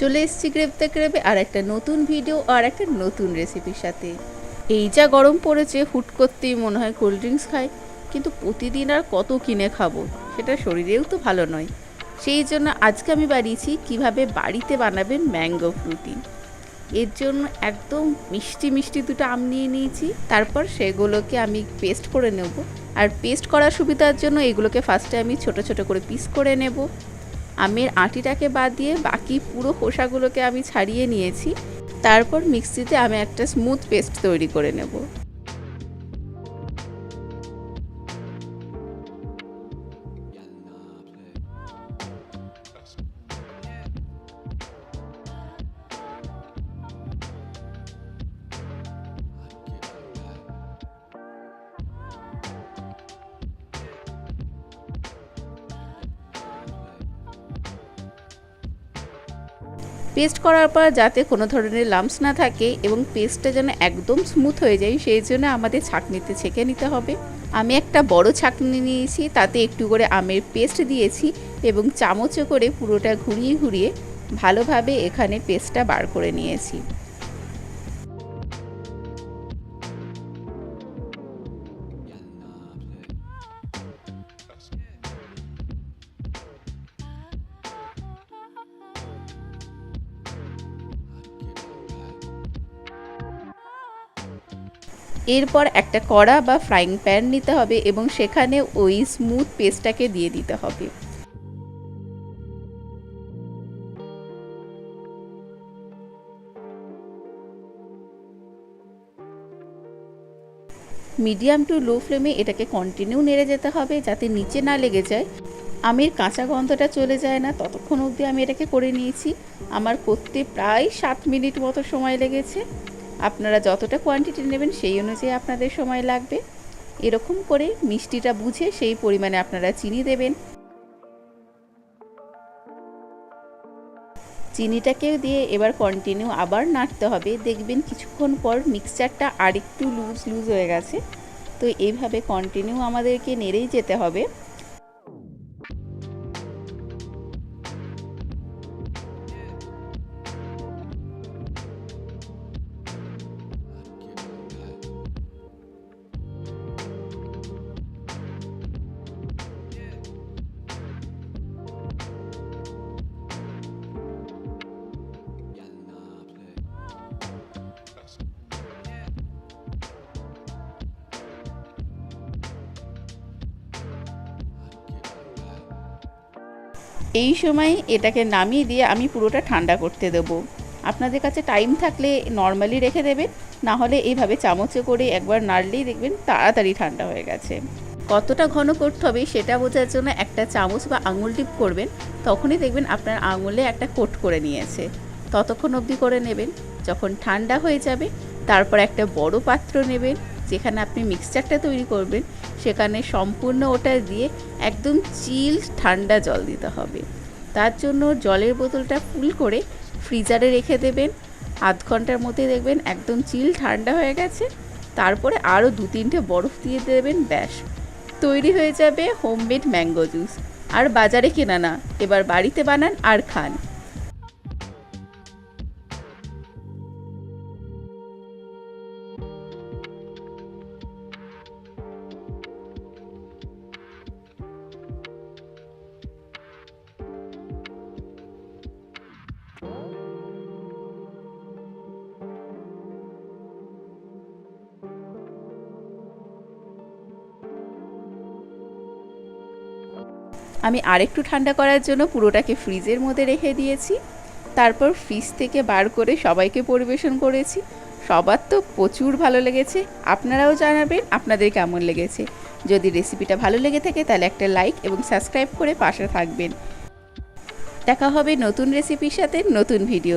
চলে এসেছি গ্রেপতে গ্রেপে আর একটা নতুন ভিডিও আর একটা নতুন রেসিপির সাথে। এই যা গরম পড়েছে, হুট করতেই মনে হয় কোল্ড ড্রিঙ্কস খাই। কিন্তু প্রতিদিন আর কত কিনে খাব, সেটা শরীরেও তো ভালো নয়। সেই জন্য আজকে আমি বানিয়েছি কীভাবে বাড়িতে বানাবেন ম্যাঙ্গো ফ্রুটি। এর জন্য একদম মিষ্টি মিষ্টি দুটো আম নিয়ে নিয়েছি, তারপর সেগুলোকে আমি পেস্ট করে নেব। আর পেস্ট করার সুবিধার জন্য এগুলোকে ফার্স্টে আমি ছোট ছোট করে পিস করে নেব। আমের আটিটাকে বাদ দিয়ে বাকি পুরো খোসাগুলোকে আমি ছাড়িয়ে নিয়েছি। তারপর মিক্সিতে আমি একটা স্মুথ পেস্ট তৈরি করে নেব। পেস্ট করার পর যাতে কোনো ধরনের লাম্পস না থাকে এবং পেস্টটা যেন একদম স্মুথ হয়ে যায়, সেই জন্য আমাদের ছাঁকনিতে ছেঁকে নিতে হবে। আমি একটা বড় ছাঁকনি নিয়েছি, তাতে একটু করে আমের পেস্ট দিয়েছি এবং চামচে করে পুরোটা ঘুরিয়ে ঘুরিয়ে ভালোভাবে এখানে পেস্টটা বার করে নিয়েছি। এরপর একটা কড়া বা ফ্রাইং প্যান নিতে হবে এবং সেখানে ওই স্মুথ পেস্টটাকে দিয়ে দিতে হবে। মিডিয়াম টু লো ফ্লেমে এটাকে কন্টিনিউ নেড়ে যেতে হবে যাতে নিচে না লেগে যায়। আমের কাঁচা গন্ধটা চলে যায় না, ততক্ষণ অবধি আমি এটাকে করে নিয়েছি। আমার করতে প্রায় সাত মিনিট মতো সময় লেগেছে। আপনারা যতটা কোয়ান্টিটি নেবেন সেই অনুযায়ী আপনাদের সময় লাগবে। এরকম করে মিষ্টিটা বুঝে সেই পরিমাণে আপনারা চিনি দেবেন। চিনিটাকেও দিয়ে এবার কন্টিনিউ আবার নাড়তে হবে। দেখবেন কিছুক্ষণ পর মিক্সচারটা আরেকটু লুজ লুজ হয়ে গেছে। তো এইভাবে কন্টিনিউ আমাদেরকে নেড়েই যেতে হবে। এই সময় এটাকে নামিয়ে দিয়ে আমি পুরোটা ঠান্ডা করতে দেবো। আপনাদের কাছে টাইম থাকলে নর্মালি রেখে দেবেন না হলে এইভাবে চামচে করে একবার নাড়লেই দেখবেন তাড়াতাড়ি ঠান্ডা হয়ে গেছে। কতটা ঘন করতে হবে সেটা বোঝার জন্য একটা চামচ বা আঙুল টিপ করবেন, তখনই দেখবেন আপনার আঙুলে একটা কোট করে নিয়েছে। ততক্ষণ অবধি করে নেবেন, যখন ঠান্ডা হয়ে যাবে, তারপর একটা বড় পাত্র নেবেন যেখানে আপনি মিক্সচারটা তৈরি করবেন, সেখানে সম্পূর্ণ ওটা দিয়ে একদম চিল ঠান্ডা জল দিতে হবে। তার জন্য জলের বোতলটা ফুল করে ফ্রিজারে রেখে দেবেন। আধ ঘণ্টার মধ্যে দেখবেন একদম চিল ঠান্ডা হয়ে গেছে। তারপরে আরও দু তিনটে বরফ দিয়ে দেবেন, ব্যাস। তৈরি হয়ে যাবে হোমমেড ম্যাঙ্গো জুস আর বাজারে কেনা না, এবার বাড়িতে বানান আর খান। আমি আরেকটু ঠান্ডা করার জন্য পুরোটাকে ফ্রিজের মধ্যে রেখে দিয়েছি। তারপর ফ্রিজ থেকে বার করে সবাইকে পরিবেশন করেছি। সবার তো প্রচুর ভালো লেগেছে। আপনারাও জানাবেন আপনাদের কেমন লেগেছে। যদি রেসিপিটা ভালো লেগে থাকে তাহলে একটা লাইক এবং সাবস্ক্রাইব করে পাশে থাকবেন। দেখা হবে নতুন রেসিপির সাথে নতুন ভিডিও